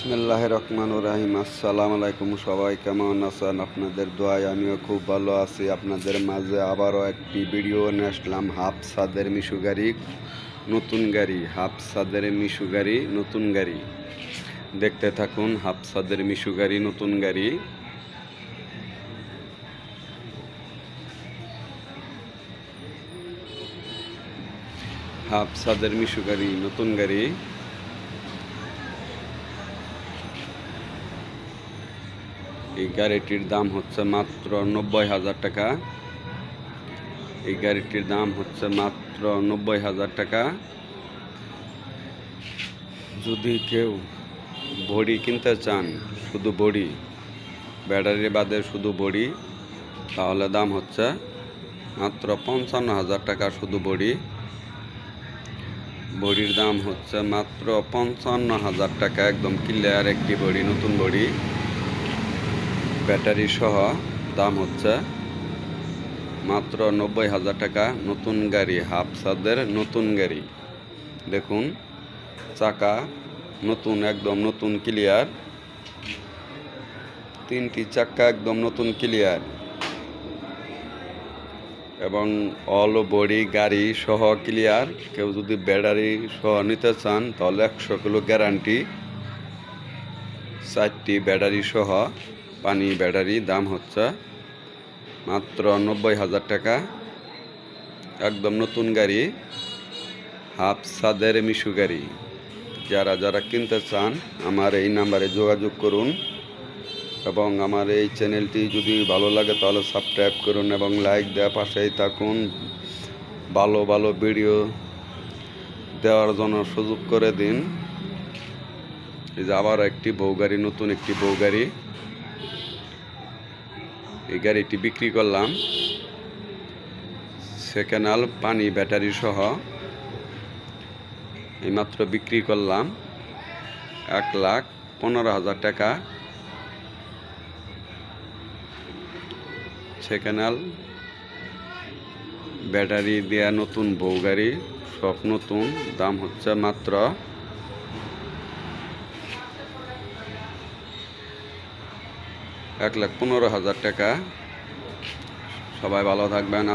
বিসমিল্লাহ রহমান রাহিম, আসসালামু আলাইকুম সবাই, কেমন আছেন? আপনাদের দোয়ায় আমিও খুব ভালো আছি। আপনাদের মাঝে আবারও একটি ভিডিও নিয়ে আসলাম হাফ সাদের মিশু গাড়ি, নতুন গাড়ি হাফ সাদের মিশু গাড়ি, নতুন গাড়ি। দেখতে থাকুন হাফ সাদের মিশু গাড়ি, নতুন গাড়ি। হাফ সাদের মিশু গাড়ি, নতুন গাড়ি। এই গাড়িটির দাম হচ্ছে মাত্র নব্বই হাজার টাকা। এই গাড়িটির দাম হচ্ছে মাত্র নব্বই হাজার টাকা। যদি কেউ বড়ি কিনতে চান, শুধু বড়ি ব্যাটারি বাদে শুধু বড়ি, তাহলে দাম হচ্ছে মাত্র পঞ্চান্ন হাজার টাকা শুধু বড়ি। বড়ির দাম হচ্ছে মাত্র পঞ্চান্ন হাজার টাকা, একদম ক্লিয়ার একটি বড়ি, নতুন বড়ি। ব্যাটারি সহ দাম হচ্ছে মাত্র নব্বই হাজার টাকা নতুন গাড়ি হাফ সাদের নতুন গাড়ি। দেখুন, চাকা নতুন, একদম নতুন ক্লিয়ার তিনটি চাকা একদম নতুন ক্লিয়ার এবং অল বডি গাড়ি সহ ক্লিয়ার কেউ যদি ব্যাটারি সহ নিতে চান, তাহলে একশো কিলো গ্যারান্টি চারটি ব্যাটারি সহ পানি ব্যাটারি দাম হচ্ছে মাত্র নব্বই হাজার টাকা। একদম নতুন গাড়ি হাফ সাদের মিশু গাড়ি। যারা যারা কিনতে চান, আমার এই নাম্বারে যোগাযোগ করুন এবং আমার এই চ্যানেলটি যদি ভালো লাগে তাহলে সাবস্ক্রাইব করুন এবং লাইক দেওয়া পাশেই থাকুন। ভালো ভালো ভিডিও দেওয়ার জন্য সুযোগ করে দিন। এই যে আবার একটি বউ গাড়ি, নতুন একটি বউ গাড়ি। এই গাড়িটি বিক্রি করলাম। সেকেন্ড পানি ব্যাটারি সহ এইমাত্র বিক্রি করলাম এক লাখ পনেরো হাজার টাকা। সেকেন্ড ব্যাটারি দেয়া নতুন বউ গাড়ি, সব নতুন, দাম হচ্ছে মাত্র এক লাখ পনেরো হাজার টাকা। সবাই ভালো থাকবেন।